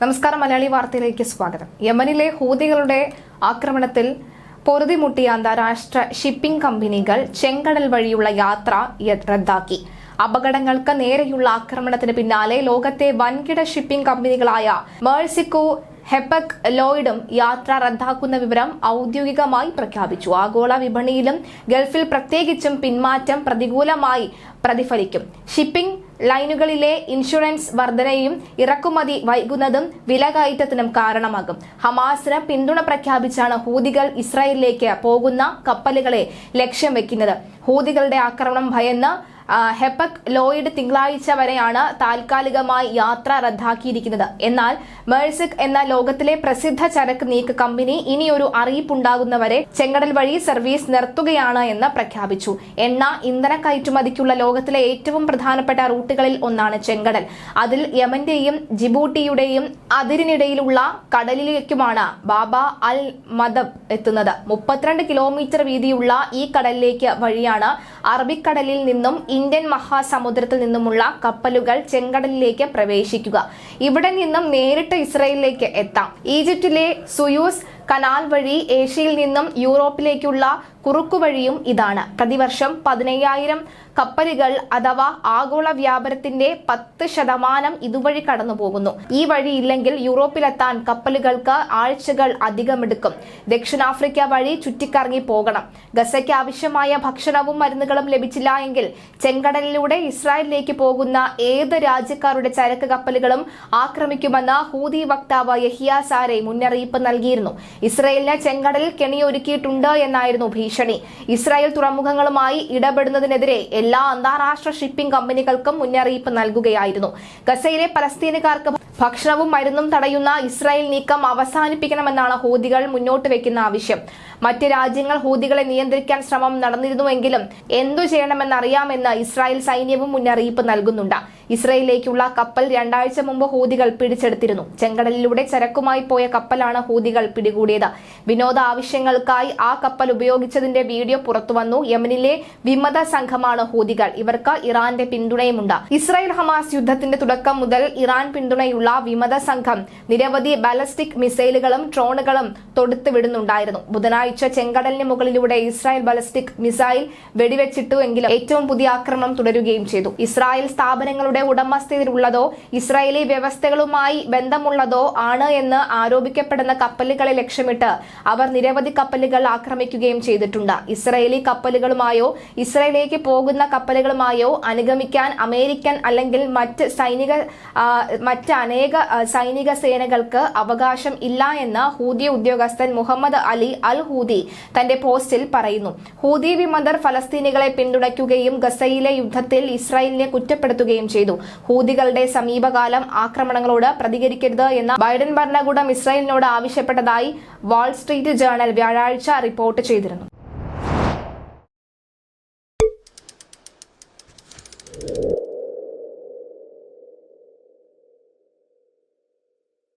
നമസ്കാരം മലയാളി വാർത്തയിലേക്ക് സ്വാഗതം. യമനിലെ ഹൂതികളുടെ ആക്രമണത്തിൽ പൊറുതിമുട്ടിയ അന്താരാഷ്ട്ര ഷിപ്പിംഗ് കമ്പനികൾ ചെങ്കടൽ വഴിയുള്ള യാത്ര റദ്ദാക്കി. അപകടങ്ങൾക്ക് നേരെയുള്ള ആക്രമണത്തിന് പിന്നാലെ ലോകത്തെ വൻകിട ഷിപ്പിംഗ് കമ്പനികളായ മേഴ്സിക്കോ ഹെപ്പക് ലോയിഡും യാത്ര റദ്ദാക്കുന്ന വിവരം ഔദ്യോഗികമായി പ്രഖ്യാപിച്ചു. ആഗോള വിപണിയിലും ഗൾഫിൽ പ്രത്യേകിച്ചും പിന്മാറ്റം പ്രതികൂലമായി പ്രതിഫലിക്കും. ഷിപ്പിംഗ് ലൈനുകളിലെ ഇൻഷുറൻസ് വർധനയും ഇറക്കുമതി വൈകുന്നതും വിലകയറ്റത്തിനും കാരണമാകും. ഹമാസിന് പിന്തുണ പ്രഖ്യാപിച്ചാണ് ഹൂതികൾ ഇസ്രായേലിലേക്ക് പോകുന്ന കപ്പലുകളെ ലക്ഷ്യം വെക്കുന്നത്. ഹൂതികളുടെ ആക്രമണം ഭയന്ന് ഹെപ്പക് ലോയിഡ് തിങ്കളാഴ്ച വരെയാണ് താൽക്കാലികമായി യാത്ര റദ്ദാക്കിയിരിക്കുന്നത്. എന്നാൽ മേഴ്സിക് എന്ന ലോകത്തിലെ പ്രസിദ്ധ ചരക്ക് നീക്ക കമ്പനി ഇനിയൊരു അറിയിപ്പുണ്ടാകുന്നവരെ ചെങ്കടൽ വഴി സർവീസ് നിർത്തുകയാണ് എന്ന് പ്രഖ്യാപിച്ചു. എണ്ണ ഇന്ധന കയറ്റുമതിക്കുള്ള ലോകത്തിലെ ഏറ്റവും പ്രധാനപ്പെട്ട റൂട്ടുകളിൽ ഒന്നാണ് ചെങ്കടൽ. അതിൽ യമന്റെയും ജിബൂട്ടിയുടെയും അതിരിനിടയിലുള്ള കടലിലേക്കുമാണ് ബാബ അൽ മദബ് എത്തുന്നത്. മുപ്പത്തിരണ്ട് കിലോമീറ്റർ വീതിയുള്ള ഈ കടലിലേക്ക് വഴിയാണ് അറബിക്കടലിൽ നിന്നും ഇന്ത്യൻ മഹാസമുദ്രത്തിൽ നിന്നുമുള്ള കപ്പലുകൾ ചെങ്കടലിലേക്ക് പ്രവേശിക്കുക. ഇവിടെ നിന്നും നേരിട്ട് ഇസ്രയേലിലേക്ക് എത്താം. ഈജിപ്തിലെ സുയൂസ് കനാൽ വഴി ഏഷ്യയിൽ നിന്നും യൂറോപ്പിലേക്കുള്ള കുറുക്കുവഴിയും ഇതാണ്. പ്രതിവർഷം പതിനയ്യായിരം കപ്പലുകൾ അഥവാ ആഗോള വ്യാപാരത്തിന്റെ പത്ത് ശതമാനം ഇതുവഴി കടന്നു പോകുന്നു ഈ വഴി ഇല്ലെങ്കിൽ യൂറോപ്പിലെത്താൻ കപ്പലുകൾക്ക് ആഴ്ചകൾ അധികമെടുക്കും. ദക്ഷിണാഫ്രിക്ക വഴി ചുറ്റിക്കറങ്ങി പോകണം. ഗസയ്ക്ക് ആവശ്യമായ ഭക്ഷണവും മരുന്നുകളും ലഭിച്ചില്ല എങ്കിൽ ചെങ്കടലിലൂടെ ഇസ്രായേലിലേക്ക് പോകുന്ന ഏത് രാജ്യക്കാരുടെ ചരക്ക് കപ്പലുകളും ആക്രമിക്കുമെന്ന് ഹൂതി വക്താവ് യഹിയ സാരെ മുന്നറിയിപ്പ് നൽകിയിരുന്നു. ഇസ്രായേലിന് ചെങ്കടലിൽ കെണിയൊരുക്കിയിട്ടുണ്ട് എന്നായിരുന്നു ഭീഷണി. ഇസ്രായേൽ തുറമുഖങ്ങളുമായി ഇടപെടുന്നതിനെതിരെ എല്ലാ അന്താരാഷ്ട്ര ഷിപ്പിംഗ് കമ്പനികൾക്കും മുന്നറിയിപ്പ് നൽകുകയായിരുന്നു. ഗസയിലെ പലസ്തീനുകാർക്ക് ഭക്ഷണവും മരുന്നും തടയുന്ന ഇസ്രായേൽ നീക്കം അവസാനിപ്പിക്കണമെന്നാണ് ഹൂതികൾ മുന്നോട്ട് വെക്കുന്ന ആവശ്യം. മറ്റ് രാജ്യങ്ങൾ ഹൂതികളെ നിയന്ത്രിക്കാൻ ശ്രമം നടന്നിരുന്നുവെങ്കിലും എന്തു ചെയ്യണമെന്നറിയാമെന്ന് ഇസ്രായേൽ സൈന്യവും മുന്നറിയിപ്പ് നൽകുന്നുണ്ട്. ഇസ്രായേലിലേക്കുള്ള കപ്പൽ രണ്ടാഴ്ച മുമ്പ് ഹൂതികൾ പിടിച്ചെടുത്തിരുന്നു. ചെങ്കടലിലൂടെ ചരക്കുമായി പോയ കപ്പലാണ് ഹൂതികൾ പിടികൂടിയത്. വിനോദ ആവശ്യങ്ങൾക്കായി ആ കപ്പൽ ഉപയോഗിച്ചതിന്റെ വീഡിയോ പുറത്തുവന്നു. യമനിലെ വിമത സംഘമാണ് ഹൂതികൾ. ഇവർക്ക് ഇറാന്റെ പിന്തുണയുമുണ്ട്. ഇസ്രായേൽ ഹമാസ് യുദ്ധത്തിന്റെ തുടക്കം മുതൽ ഇറാൻ പിന്തുണയുള്ള വിമത സംഘം നിരവധി ബാലസ്റ്റിക് മിസൈലുകളും ഡ്രോണുകളും തൊടുത്തു വിടുന്നുണ്ടായിരുന്നു ബുധനാഴ്ച ചെങ്കടലിന് മുകളിലൂടെ ഇസ്രായേൽ ബാലസ്റ്റിക് മിസൈൽ വെടിവെച്ചിട്ടു എങ്കിലും ഏറ്റവും പുതിയ ആക്രമണം തുടരുകയും ചെയ്തു. ഇസ്രായേൽ സ്ഥാപനങ്ങളുടെ ഉടമസ്ഥതയിലുള്ളതോ ഇസ്രായേലി വ്യവസ്ഥകളുമായി ബന്ധമുള്ളതോ ആണ് എന്ന് ആരോപിക്കപ്പെടുന്ന കപ്പലുകളെ ലക്ഷ്യമിട്ട് അവർ നിരവധി കപ്പലുകൾ ആക്രമിക്കുകയും ചെയ്തിട്ടുണ്ട്. ഇസ്രായേലി കപ്പലുകളുമായോ ഇസ്രായേലിലേക്ക് പോകുന്ന കപ്പലുകളുമായോ അനുഗമിക്കാൻ അമേരിക്കൻ അല്ലെങ്കിൽ മറ്റ് സൈനിക മറ്റ് അനേക സൈനിക സേനകൾക്ക് അവകാശം ഇല്ല എന്ന് ഹൂതി ഉദ്യോഗസ്ഥൻ മുഹമ്മദ് അലി അൽ ഹൂദി തന്റെ പോസ്റ്റിൽ പറയുന്നു. ഹൂതി വിമതർ ഫലസ്തീനികളെ പിന്തുണയ്ക്കുകയും ഗസയിലെ യുദ്ധത്തിൽ ഇസ്രായേലിനെ കുറ്റപ്പെടുത്തുകയും ചെയ്തു. ഹൂതികളുടെ സമീപകാലം ആക്രമണങ്ങളോട് പ്രതികരിക്കരുത് എന്ന ബൈഡൻ ഭരണകൂടം ഇസ്രായേലിനോട് ആവശ്യപ്പെട്ടതായി വാൾസ്ട്രീറ്റ് ജേർണൽ വ്യാഴാഴ്ച റിപ്പോർട്ട് ചെയ്തിരുന്നു.